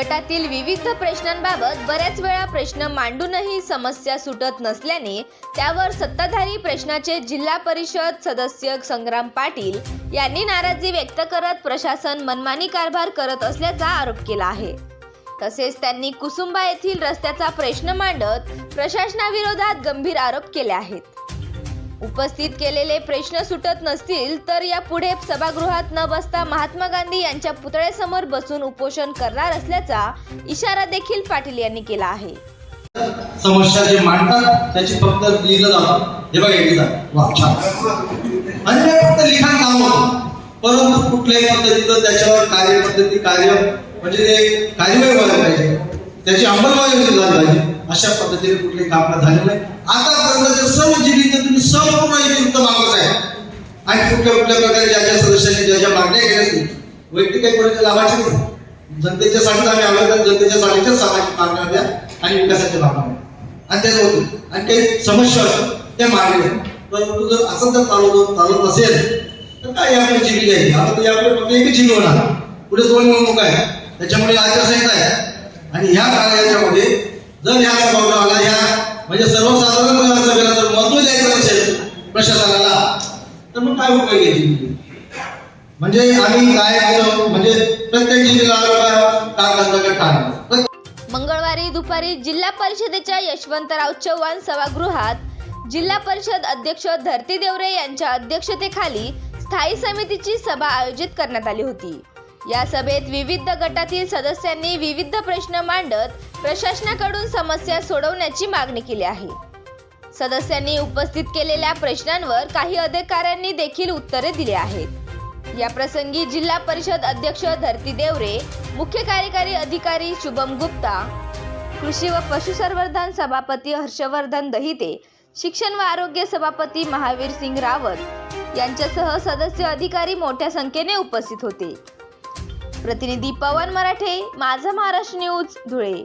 गटातील विविध प्रश्नांबाबत बऱ्याच वेळा प्रश्न मांडूनही समस्या सुटत नसल्याने त्यावर सत्ताधारी प्रश्नाचे जिल्हा परिषद सदस्य संग्राम पाटील यांनी नाराजी व्यक्त करत प्रशासन मनमानी कारभार करत असल्याचा आरोप केला आहे. तसेच त्यांनी कुसुंबा येथील रस्त्याचा प्रश्न मांडत प्रशासनाविरोधात गंभीर आरोप केले आहेत. उपस्थित केलेले प्रश्न सुटत नसतील तर यापुढे सभागृहात न बसता महात्मा गांधी यांच्या पुतळ्यासमोर बसून उपोषण करणार असल्याचा इशारा देखील पाटील यांनी केला आहे. समस्या जे मांडतात त्याची फक्त लिहिलं जातं. हे बघा हे वा छान. आणि ते फक्त लिखाण काम. होतं परंतु कुठल्याही पद्धतीचं त्याच्यावर कार्यपद्धती कार्य म्हणजे ते कार्यवाही व्हायला पाहिजे. त्याची अंमलबजावणी झाली पाहिजे. अशा पद्धतीने कुठले काम झाले नाही. आतापर्यंत जे सर्व जिल्ह्याचे तुम्ही आणि कुठल्या कुठल्या प्रकारे ज्या ज्या सदस्यांनी ज्या ज्या मागण्या केल्या असतील वैयक्तिक काही कोणाच्या लाभाचे नाही. जनतेच्या साठीच आम्ही आलो तर जनतेच्या साठीच्या सामाजिक मागण्या होत्या आणि विकासाच्या मागण्या होत्या. आणि त्याच होते आणि काही समस्या असतात त्या मागण्या परंतु जर असं जर चालवत चालत असेल तर काय यापुढे जीवी जाईल? आता तर आपले फक्त एकच जीवी होणार पुढे दोन निवडणूक आहे त्याच्यामुळे आचारसंहिता आहे. आणि ह्या कार्याच्यामध्ये जर ह्या सभागृहाला ह्या म्हणजे सर्वसाधारण सभेला जर महत्त्व द्यायचं असेल प्रशासनाला तर म्हणजे आम्ही काय केलं? म्हणजे प्रत्येक जिल्ह्याला मंगळवारी दुपारी जिल्हा परिषदेच्या यशवंतराव चव्हाण सभागृहात जिल्हा परिषद अध्यक्ष धरती देवरे यांच्या अध्यक्षतेखाली स्थायी समितीची सभा आयोजित करण्यात आली होती. या सभेत विविध गटातील सदस्यांनी विविध प्रश्न मांडत प्रशासनाकडून समस्या सोडवण्याची मागणी केली आहे. सदस्यांनी उपस्थित केलेल्या प्रश्नांवर काही अधिकाऱ्यांनी देखील उत्तरे दिली आहेत. या प्रसंगी जिल्हा परिषद अध्यक्ष धरती देवरे मुख्य कार्यकारी अधिकारी शुभम गुप्ता कृषी व पशुसंवर्धन सभापती हर्षवर्धन दहिते शिक्षण व आरोग्य सभापती महावीर सिंग रावत यांच्यासह सदस्य अधिकारी मोठ्या संख्येने उपस्थित होते. प्रतिनिधी पवन मराठे माझा महाराष्ट्र न्यूज धुळे.